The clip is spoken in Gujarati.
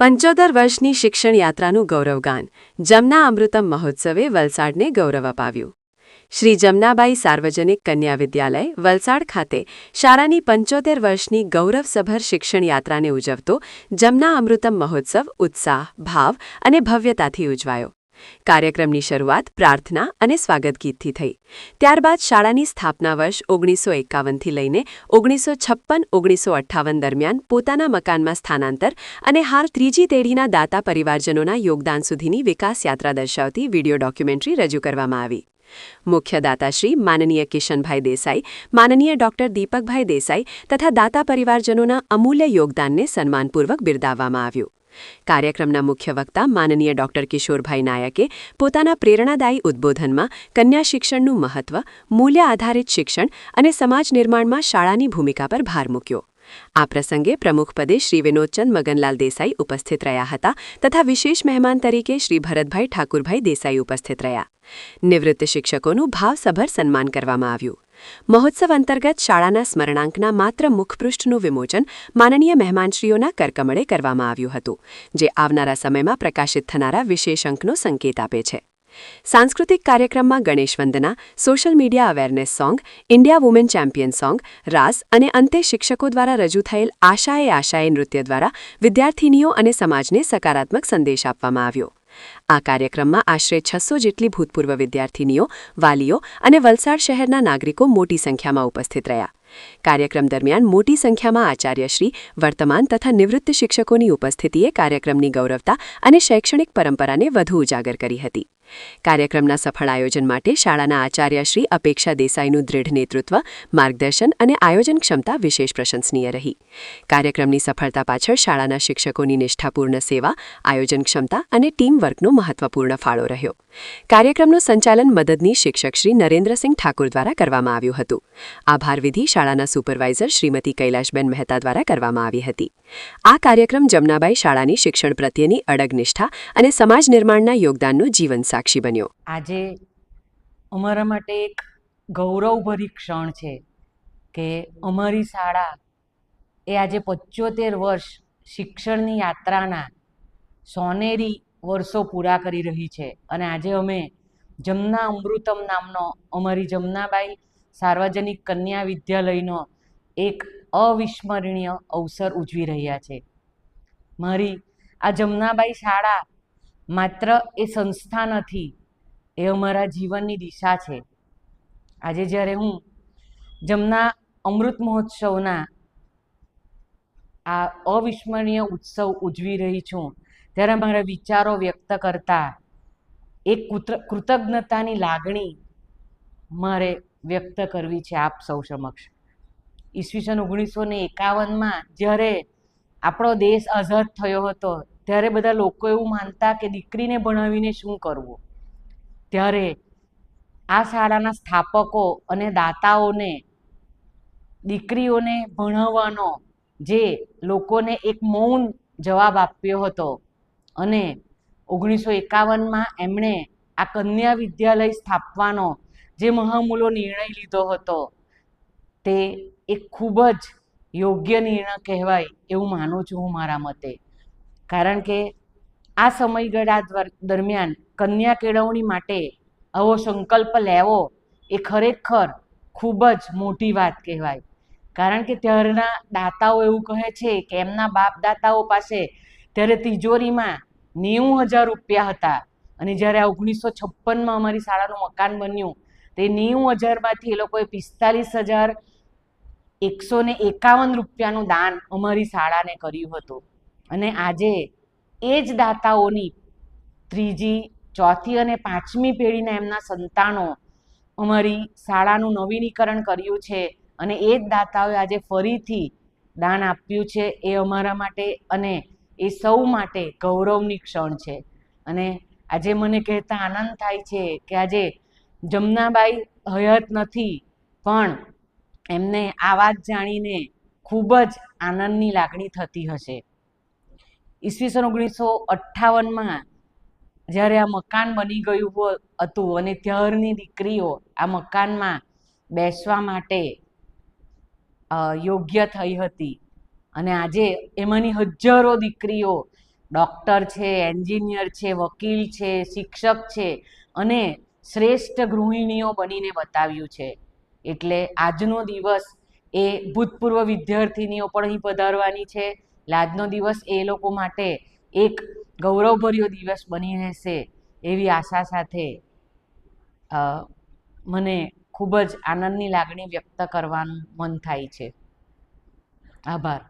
પંચોતેર વર્ષની શિક્ષણ યાત્રાનું ગૌરવગાન. જમના અમૃતમ મહોત્સવે વલસાડને ગૌરવ અપાવ્યું. શ્રી જમનાબાઈ સાર્વજનિક કન્યા વિદ્યાલય, વલસાડ ખાતે શાળાની પંચોતેર વર્ષની ગૌરવસભર શિક્ષણ યાત્રાને ઉજવતો જમના અમૃતમ મહોત્સવ ઉત્સાહ, ભાવ અને ભવ્યતાથી ઉજવાયો. કાર્યક્રમની શરૂઆત પ્રાર્થના અને સ્વાગત ગીતથી થઈ. ત્યારબાદ શાળાની સ્થાપના વર્ષ ઓગણીસો એકાવનથી લઈને ઓગણીસો છપ્પન ઓગણીસો અઠ્ઠાવન દરમિયાન પોતાના મકાનમાં સ્થાનાંતર અને હાલ ત્રીજી પેઢીના દાતા પરિવારજનોના યોગદાન સુધીની વિકાસ યાત્રા દર્શાવતી વીડિયો ડોક્યુમેન્ટરી રજૂ કરવામાં આવી. મુખ્ય દાતાશ્રી માનનીય કિશનભાઈ દેસાઈ, માનનીય ડોક્ટર દીપકભાઈ દેસાઈ તથા દાતા પરિવારજનોના અમૂલ્ય યોગદાનને સન્માનપૂર્વક બિરદાવવામાં આવ્યું. કાર્યક્રમના મુખ્ય વક્તા માનનીય ડોક્ટર કિશોરભાઈ નાયકે પોતાના પ્રેરણાદાયી ઉદ્બોધનમાં કન્યા શિક્ષણનું મહત્વ, મૂલ્ય આધારિત શિક્ષણ અને સમાજ નિર્માણમાં શાળાની ભૂમિકા પર ભાર મૂક્યો. આ પ્રસંગે પ્રમુખપદે શ્રી વિનોદચંદ મગનલાલ દેસાઈ ઉપસ્થિત રહ્યા હતા તથા વિશેષ મહેમાન તરીકે શ્રી ભરતભાઈ ઠાકુરભાઈ દેસાઈ ઉપસ્થિત રહ્યા. નિવૃત્ત શિક્ષકોનું ભાવસભર સન્માન કરવામાં આવ્યું. મહોત્સવ અંતર્ગત શાળાના સ્મરણાંકના માત્ર મુખપૃષ્ઠનું વિમોચન માનનીય મહેમાનશ્રીઓના કરકમળે કરવામાં આવ્યું હતું, જે આવનારા સમયમાં પ્રકાશિત થનારા વિશેષ અંકનો સંકેત આપે છે. સાંસ્કૃતિક કાર્યક્રમમાં ગણેશ વંદના, social media awareness song, India women champion song, Raas અને અંતે શિક્ષકો દ્વારા રજૂ થયેલ આશાએ આશાએ નૃત્ય દ્વારા વિદ્યાર્થીનીઓ અને સમાજને સકારાત્મક સંદેશ આપવામાં આવ્યો. આ કાર્યક્રમમાં આશરે છસો જેટલી ભૂતપૂર્વ વિદ્યાર્થીનીઓ, વાલીઓ અને વલસાડ શહેરના નાગરિકો મોટી સંખ્યામાં ઉપસ્થિત રહ્યા. કાર્યક્રમ દરમિયાન મોટી સંખ્યામાં આચાર્યશ્રી, વર્તમાન તથા નિવૃત્ત શિક્ષકોની ઉપસ્થિતિએ કાર્યક્રમની ગૌરવતા અને શૈક્ષણિક પરંપરાને વધુ ઉજાગર કરી હતી. કાર્યક્રમના સફળ આયોજન માટે શાળાના આચાર્ય શ્રી અપેક્ષા દેસાઈનું દૃઢ નેતૃત્વ, માર્ગદર્શન અને આયોજન ક્ષમતા વિશેષ પ્રશંસનીય રહી. કાર્યક્રમની સફળતા પાછળ શાળાના શિક્ષકોની નિષ્ઠાપૂર્ણ સેવા આયોજન ક્ષમતા અને ટીમવર્કનો મહત્વપૂર્ણ ફાળો રહ્યો. કાર્યક્રમનું સંચાલન મદદની શિક્ષક શ્રી નરેન્દ્રસિંહ ઠાકુર દ્વારા કરવામાં આવ્યું હતું. આભાર વિધિ શાળાના સુપરવાઇઝર શ્રીમતી કૈલાશબેન મહેતા દ્વારા કરવામાં આવી હતી. આ કાર્યક્રમ જમનાબાઈ શાળાની શિક્ષણ પ્રત્યેની અડગ નિષ્ઠા અને સમાજ નિર્માણના યોગદાનનું જીવન સાક્ષી બન્યો. આજે અમારા માટે એક ગૌરવભરી ક્ષણ છે કે અમારી શાળા એ આજે પંચોતેર વર્ષ શિક્ષણની યાત્રાના સોનેરી વર્ષો પૂરા કરી રહી છે. અને આજે અમે જમના અમૃતમ નામનો અમારી જમનાબાઈ સાર્વજનિક કન્યા વિદ્યાલયનો એક અવિસ્મરણીય અવસર ઉજવી રહ્યા છે. મારી આ જમનાબાઈ શાળા માત્ર એ સંસ્થા નથી, એ અમારા જીવનની દિશા છે. આજે જ્યારે હું જમના અમૃત મહોત્સવના આ અવિસ્મરણીય ઉત્સવ ઉજવી રહી છું, ત્યારે મારા વિચારો વ્યક્ત કરતા એક કૃતજ્ઞતાની લાગણી મારે વ્યક્ત કરવી છે આપ સૌ સમક્ષ. ઈસવીસન ઓગણીસો ને એકાવનમાં જ્યારે આપણો દેશ આઝાદ થયો હતો ત્યારે બધા લોકો એવું માનતા કે દીકરીને ભણાવીને શું કરવું? ત્યારે આ શાળાના સ્થાપકો અને દાતાઓને દીકરીઓને ભણાવવાનો જે લોકોને એક મૌન જવાબ આપ્યો હતો અને ઓગણીસો એકાવનમાં એમણે આ કન્યા વિદ્યાલય સ્થાપવાનો જે મહામૂલો નિર્ણય લીધો હતો, તે એક ખૂબ જ યોગ્ય નિર્ણય કહેવાય એવું માનું છું હું મારા મતે. કારણ કે આ સમયગાળા દરમિયાન કન્યા કેળવણી માટે આવો સંકલ્પ લેવો એ ખરેખર ખૂબ જ મોટી વાત કહેવાય. કારણ કે ત્યારના દાતાઓ એવું કહે છે કે એમના બાપ દાતાઓ પાસે ત્યારે તિજોરીમાં નેવું હજાર રૂપિયા હતા અને જ્યારે ઓગણીસો છપ્પનમાં અમારી શાળાનું મકાન બન્યું, તે નેવું હજારમાંથી એ લોકોએ પિસ્તાલીસ હજાર એકસો ને એકાવન રૂપિયાનું દાન અમારી શાળાને કર્યું હતું. અને આજે એ જ દાતાઓની ત્રીજી, ચોથી અને પાંચમી પેઢીના એમના સંતાનો અમારી શાળાનું નવીનીકરણ કર્યું છે અને એ જ દાતાઓએ આજે ફરીથી દાન આપ્યું છે. એ અમારા માટે અને એ સૌ માટે ગૌરવની ક્ષણ છે. અને આજે મને કહેતા આનંદ થાય છે કે આજે જમનાબાઈ હયાત નથી, પણ એમને આ વાત જાણીને ખૂબ જ આનંદની લાગણી થતી હશે. ઈસવીસન ઓગણીસો અઠ્ઠાવનમાં જ્યારે આ મકાન બની ગયું હતું અને ત્યારની દીકરીઓ આ મકાનમાં બેસવા માટે યોગ્ય થઈ હતી. અને આજે એમાંની હજારો દીકરીઓ ડૉક્ટર છે, એન્જિનિયર છે, વકીલ છે, શિક્ષક છે અને શ્રેષ્ઠ ગૃહિણીઓ બનીને બતાવ્યું છે. એટલે આજનો દિવસ એ ભૂતપૂર્વ વિદ્યાર્થિનીઓ પણ અહીં પધારવાની છે. એટલે આજનો દિવસ એ લોકો માટે એક ગૌરવભર્યો દિવસ બની રહેશે એવી આશા સાથે મને ખૂબ જ આનંદની લાગણી વ્યક્ત કરવાનું મન થાય છે. આભાર.